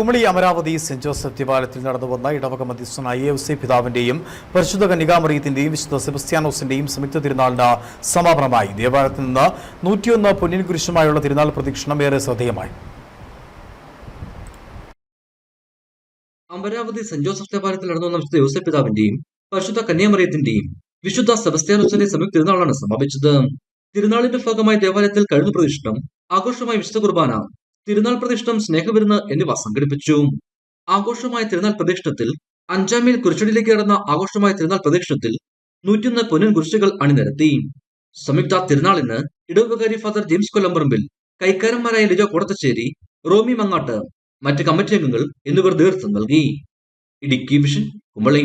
Kumily Amaravati saint Joseph ദേവാലയത്തിൽ നടന്നുവന്ന ഇടവക മധ്യസ്ഥനായ C പിതാവിന്റെയും പരിശുദ്ധ കന്യകാമറിയത്തിന്റെയും വിശുദ്ധ സെബസ്ത്യാനോസിന്റെയും സംയുക്ത തിരുനാളിന് സമാപനമായി. ദേവാലയത്തിൽ നിന്ന് നൂറ്റിയൊന്ന് പൊന്നിൻ കുരിശുമായുള്ള തിരുനാൾ പ്രദക്ഷിണം ഏറെ ശ്രദ്ധേയമായി. അമരാവതി സെന്റ് ജോസഫ് ദേവാലയത്തിൽ നടന്നുവന്ന വിശുദ്ധ യോസഫ് പിതാവിന്റെയും പരിശുദ്ധ കന്യാമറിയത്തിന്റെയും വിശുദ്ധ സെബസ്ത്യാനോസിന്റെ സംയുക്ത തിരുനാളാണ് സമാപിച്ചത്. തിരുനാളിന്റെ ഭാഗമായി ദേവാലയത്തിൽ കഴിഞ്ഞ പ്രദക്ഷിണം ആഘോഷമായ വിശുദ്ധ കുർബാന തിരുനാൾ പ്രതിഷ്ഠം സ്നേഹവിരുന്ന് എന്നിവ സംഘടിപ്പിച്ചു. ആഘോഷമായ തിരുനാൾ പ്രതിഷ്ഠത്തിൽ അഞ്ചാം മേൽ കുരിശടിയിലേക്ക് കടന്ന ആഘോഷമായ തിരുനാൾ പ്രതിഷ്ഠത്തിൽ നൂറ്റിയൊന്ന് പൊന്നിൻ കുരിശുകൾ അണിനിരത്തി. സംയുക്ത തിരുനാളിന് ഇടവകാരി ഫാദർ ജെയിംസ് കൊല്ലംപറമ്പിൽ കൈക്കാരന്മാരായ ലിജോ കോടത്തശ്ശേരി റോമി മങ്ങാട്ട് മറ്റ് കമ്മിറ്റി അംഗങ്ങൾ എന്നിവർ നേതൃത്വം നൽകി. ഇടുക്കി വിഷൻ കുമളി